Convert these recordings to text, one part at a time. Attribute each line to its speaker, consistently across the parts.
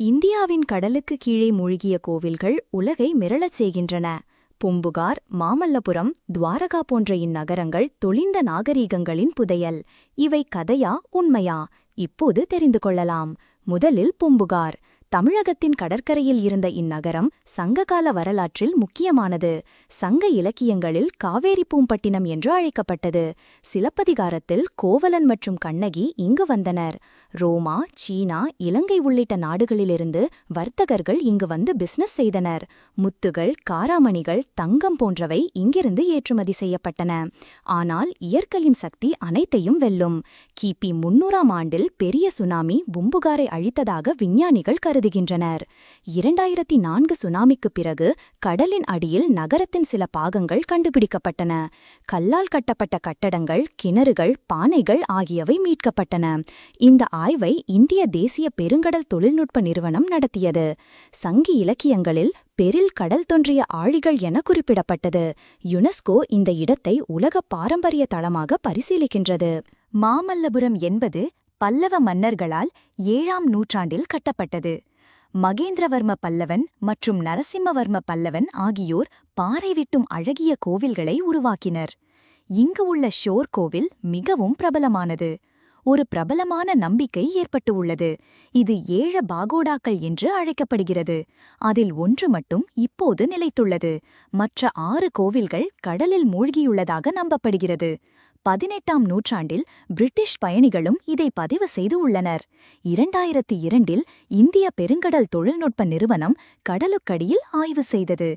Speaker 1: இந்தியாவின் கடலுக்கு கீழே மூழ்கிய கோவில்கள் உலகை மிரளச் செய்கின்றன. பூம்புகார் மாமல்லபுரம் துவாரகா போன்ற இந்நகரங்கள் தொழிந்த நாகரீகங்களின் புதையல். இவை கதையா உண்மையா? இப்போது தெரிந்து கொள்ளலாம். முதலில் பூம்புகார். தமிழகத்தின் கடற்கரையில் இருந்த இந்நகரம் சங்ககால வரலாற்றில் முக்கியமானது. சங்க இலக்கியங்களில் காவேரி பூம்பட்டினம் என்று அழைக்கப்பட்டது. சிலப்பதிகாரத்தில் கோவலன் மற்றும் கண்ணகி இங்கு வந்தனர். ரோமா சீனா இலங்கை உள்ளிட்ட நாடுகளிலிருந்து வர்த்தகர்கள் இங்கு வந்து பிசினஸ் செய்தனர். முத்துகள் காராமணிகள் தங்கம் போன்றவை இங்கிருந்து ஏற்றுமதி செய்யப்பட்டன. ஆனால் இயற்கையின் சக்தி அனைத்தையும் வெல்லும். கிபி முன்னூறாம் ஆண்டில் பெரிய சுனாமி பும்புகாரை அழித்ததாக விஞ்ஞானிகள் கருதுகின்றனர். இரண்டாயிரத்தி நான்கு சுனாமிக்குப் பிறகு கடலின் அடியில் நகரத்தின் சில பாகங்கள் கண்டுபிடிக்கப்பட்டன. கல்லால் கட்டப்பட்ட கட்டடங்கள் கிணறுகள் பானைகள் ஆகியவை மீட்கப்பட்டன. இந்த ஆய்வை இந்திய தேசிய பெருங்கடல் தொழில்நுட்ப நிறுவனம் நடத்தியது. சங்கி இலக்கியங்களில் பெரில் கடல் தோன்றிய ஆழிகள் என குறிப்பிடப்பட்டது. யுனெஸ்கோ இந்த இடத்தை உலக பாரம்பரிய தளமாக பரிசீலிக்கின்றது. மாமல்லபுரம் என்பது பல்லவ மன்னர்களால் ஏழாம் நூற்றாண்டில் கட்டப்பட்டது. மகேந்திரவர்ம பல்லவன் மற்றும் நரசிம்மவர்ம பல்லவன் ஆகியோர் பாறை விட்டும் அழகிய கோவில்களை உருவாக்கினர். இங்கு உள்ள ஷோர் கோவில் மிகவும் பிரபலமானது. ஒரு பிரபலமான நம்பிக்கை ஏற்பட்டு உள்ளது. இது ஏழ பாகோடாக்கள் என்று அழைக்கப்படுகிறது. அதில் ஒன்று மட்டும் இப்போது நிலைத்துள்ளது. மற்ற ஆறு கோவில்கள் கடலில் மூழ்கியுள்ளதாக நம்பப்படுகிறது. பதினெட்டாம் நூற்றாண்டில் பிரிட்டிஷ் பயணிகளும் இதை பதிவு செய்து உள்ளனர். இரண்டாயிரத்தி இரண்டில் இந்திய பெருங்கடல் தொழில்நுட்ப நிறுவனம் கடலுக்கடியில் ஆய்வு செய்தது.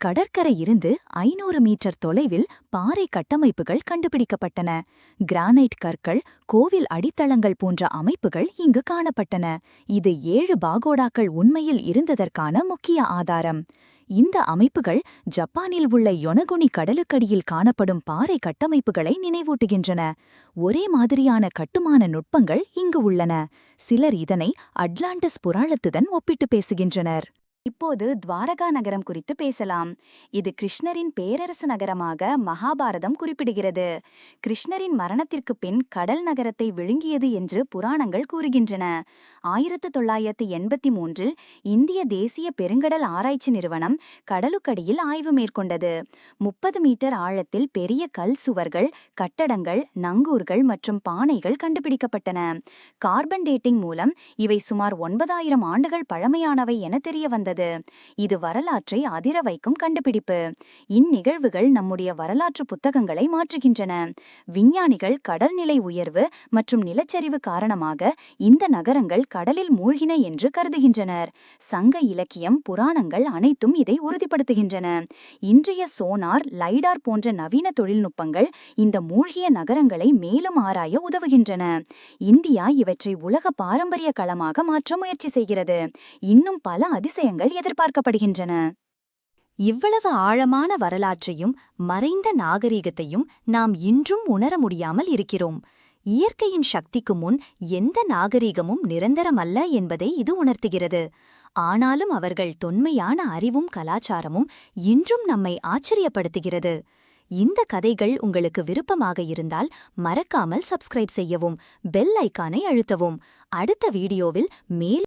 Speaker 1: கடற்கரை இருந்து ஐநூறு மீட்டர் தொலைவில் பாறை கட்டமைப்புகள் கண்டுபிடிக்கப்பட்டன. கிரானைட் கற்கள் கோவில் அடித்தளங்கள் போன்ற அமைப்புகள் இங்கு காணப்பட்டன. இது ஏழு பாகோடாக்கள் உண்மையில் இருந்ததற்கான முக்கிய ஆதாரம். இந்த அமைப்புகள் ஜப்பானில் உள்ள யொனகுனி கடலுக்கடியில் காணப்படும் பாறை கட்டமைப்புகளை நினைவூட்டுகின்றன. ஒரே மாதிரியான கட்டுமான நுட்பங்கள் இங்கு உள்ளன. சிலர் இதனை அட்லாண்டஸ் புராணத்துடன் ஒப்பிட்டு பேசுகின்றனர். இப்போது துவாரகா நகரம் குறித்து பேசலாம். இது கிருஷ்ணரின் பேரரசு நகரமாக மகாபாரதம் குறிப்பிடுகிறது. கிருஷ்ணரின் மரணத்திற்குப் பின் கடல் நகரத்தை விழுங்கியது என்று புராணங்கள் கூறுகின்றன. ஆயிரத்து தொள்ளாயிரத்து எண்பத்தி மூன்றில் இந்திய தேசிய பெருங்கடல் ஆராய்ச்சி நிறுவனம் கடலுக்கடியில் ஆய்வு மேற்கொண்டது. முப்பது மீட்டர் ஆழத்தில் பெரிய கல் சுவர்கள் கட்டடங்கள் நங்கூர்கள் மற்றும் பானைகள் கண்டுபிடிக்கப்பட்டன. கார்பன் டேட்டிங் மூலம் இவை சுமார் ஒன்பதாயிரம் ஆண்டுகள் பழமையானவை என தெரிய வந்தது இது வரலாற்றை அதிர வைக்கும் கண்டுபிடிப்பு. இந்நிகழ்வுகள் நம்முடைய வரலாற்று புத்தகங்களை மாற்றுகின்றன. விஞ்ஞானிகள் கடல்நிலை உயர்வு மற்றும் நிலச்சரிவு காரணமாக இந்த நகரங்கள் கடலில் மூழ்கின என்று கருதுகின்றனர். சங்க இலக்கியம் புராணங்கள் அனைத்தும் இதை உறுதிப்படுத்துகின்றன. இன்றைய சோனார் லைடார் போன்ற நவீன தொழில்நுட்பங்கள் இந்த மூழ்கிய நகரங்களை மேலும் ஆராய உதவுகின்றன. இந்தியா இவற்றை உலக பாரம்பரிய களமாக மாற்ற முயற்சி செய்கிறது. இன்னும் பல அதிசயங்கள் எதிர்பார்க்கப்படுகின்றன. இவ்வளவு ஆழமான வரலாற்றையும் மறைந்த நாகரிகத்தையும் நாம் இன்றும் உணர முடியாமல் இருக்கிறோம். இயற்கையின் சக்திக்கு முன் எந்த நாகரிகமும் நிரந்தரமல்ல என்பதை இது உணர்த்துகிறது. ஆனாலும் அவர்கள் தொன்மையான அறிவும் கலாச்சாரமும் இன்றும் நம்மை ஆச்சரியப்படுத்துகிறது. இந்த கதைகள் உங்களுக்கு விருப்பமாக இருந்தால் மறக்காமல் சப்ஸ்கிரைப் செய்யவும் பெல் ஐக்கானை அழுத்தவும். அடுத்த வீடியோவில் மேல்